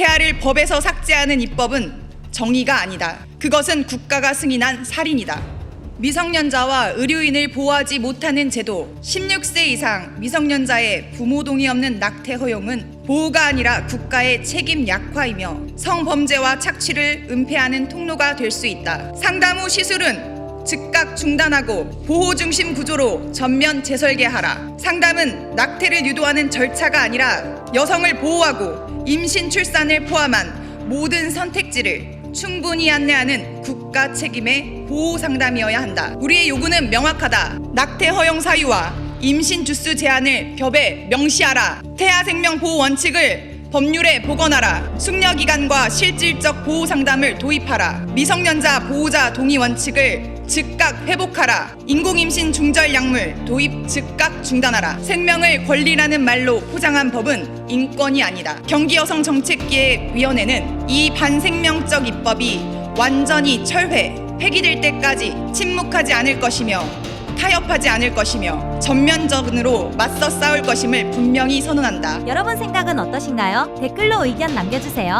태아를 법에서 삭제하는 입법은 정의가 아니다. 그것은 국가가 승인한 살인이다. 미성년자와 의료인을 보호하지 못하는 제도, 16세 이상 미성년자의 부모 동의 없는 낙태 허용은 보호가 아니라 국가의 책임 약화이며 성범죄와 착취를 은폐하는 통로가 될 수 있다. 상담 후 시술은 즉각 중단하고 보호 중심 구조로 전면 재설계하라. 상담은 낙태를 유도하는 절차가 아니라 여성을 보호하고 임신 출산을 포함한 모든 선택지를 충분히 안내하는 국가 책임의 보호 상담이어야 한다. 우리의 요구는 명확하다. 낙태 허용 사유와 임신 주수 제한을 법에 명시하라. 태아 생명 보호 원칙을 법률에 복원하라. 숙려 기간과 실질적 보호 상담을 도입하라. 미성년자 보호자 동의 원칙을 즉각 회복하라. 인공임신 중절 약물 도입 즉각 중단하라. 생명을 권리라는 말로 포장한 법은 인권이 아니다. 경기여성 정책기획위원회는 이 반생명적 입법이 완전히 철회, 폐기될 때까지 침묵하지 않을 것이며 타협하지 않을 것이며 전면적으로 맞서 싸울 것임을 분명히 선언한다. 여러분 생각은 어떠신가요? 댓글로 의견 남겨주세요.